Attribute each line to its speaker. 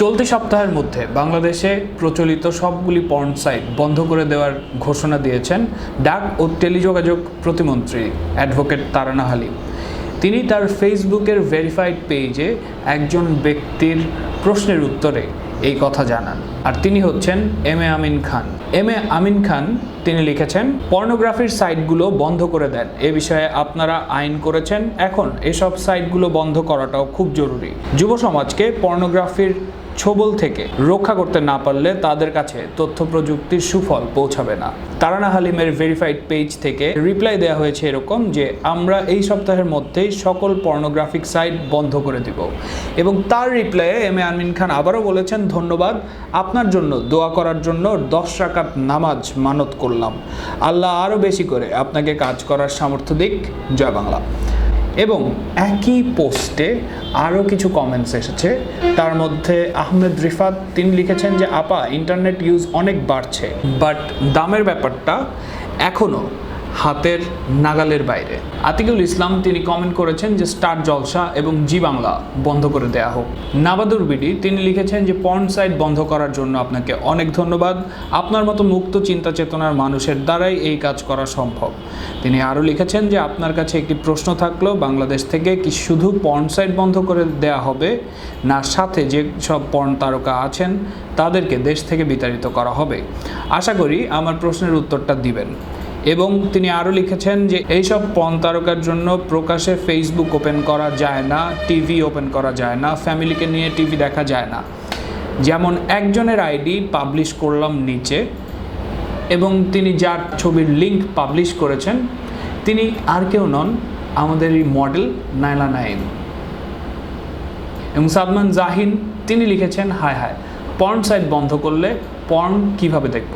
Speaker 1: চলতি সপ্তাহের মধ্যে বাংলাদেশে প্রচলিত সবগুলি পর্ন সাইট বন্ধ করে দেওয়ার ঘোষণা দিয়েছেন ডাক ও টেলিযোগাযোগ প্রতিমন্ত্রী অ্যাডভোকেট তারানা হালিম তিনি তার ফেসবুকের ভেরিফাইড পেজে একজন ব্যক্তির প্রশ্নের উত্তরে এই কথা জানান। আর তিনি হচ্ছেন M A Amin Khan. M A Amin Khan তিনি লিখেছেন, পর্নোগ্রাফির সাইটগুলো বন্ধ করে দেন। এ বিষয়ে আপনারা আইন করেছেন। এখন এসব সাইটগুলো বন্ধ করাটাও খুব জরুরি। যুব সমাজকে পর্নোগ্রাফির ছোবল থেকে রক্ষা করতে না পারলে তাদের কাছে তথ্য প্রযুক্তির সুফল পৌঁছাবে না। তারানা হালিমের ভেরিফাইড পেজ থেকে রিপ্লাই দেওয়া হয়েছে এরকম যে, আমরা এই সপ্তাহের মধ্যেই সকল পর্নোগ্রাফিক সাইট বন্ধ করে দিব। এবং তার রিপ্লাইয়ে এম এ আমিন খান আবারও বলেছেন, ধন্যবাদ, আপনার জন্য দোয়া করার জন্য দশ রাকাত নামাজ মানত করলাম। আল্লাহ আরও বেশি করে আপনাকে কাজ করার সামর্থ্য দিক। জয় বাংলা। এবং একই পোস্টে আরও কিছু কমেন্টস এসেছে। তার মধ্যে আহমেদ রিফাত, তিনি লিখেছেন যে, আপা ইন্টারনেট ইউজ অনেক বাড়ছে বাট দামের ব্যাপারটা এখনও হাতের নাগালের বাইরে। আতিকুল ইসলাম তিনি কমেন্ট করেছেন যে স্টার জলসা এবং জি বাংলা বন্ধ করে দেয়া হোক। নাবাদুর বিডি তিনি লিখেছেন যে পর্ন সাইট বন্ধ করার জন্য আপনাকে অনেক ধন্যবাদ। আপনার মতো মুক্ত চিন্তা চেতনার মানুষের দ্বারাই এই কাজ করা সম্ভব। তিনি আরও লিখেছেন যে আপনার কাছে একটি প্রশ্ন থাকল বাংলাদেশ থেকে কি শুধু পর্ন সাইট বন্ধ করে দেয়া হবে? না, সাথে যে সব পর্ন তারকা আছেন, তাদেরকে দেশ থেকে বিতাড়িত করা হবে। আশা করি আমার প্রশ্নের উত্তরটা দিবেন। এবং তিনি আরও লিখেছেন যে এইসব পণ তারকার জন্য প্রকাশে ফেসবুক ওপেন করা যায় না টিভি ওপেন করা যায় না ফ্যামিলিকে নিয়ে টিভি দেখা যায় না। যেমন একজনের আইডি পাবলিশ করলাম নিচে এবং তিনি যার ছবির লিঙ্ক পাবলিশ করেছেন, তিনি আর কেউ নন আমাদের এই মডেল নাইলা নাইন এবং সাদমান জাহিন, তিনি লিখেছেন, হায় হায় পর্ন সাইট বন্ধ করলে পর্ন কীভাবে দেখব?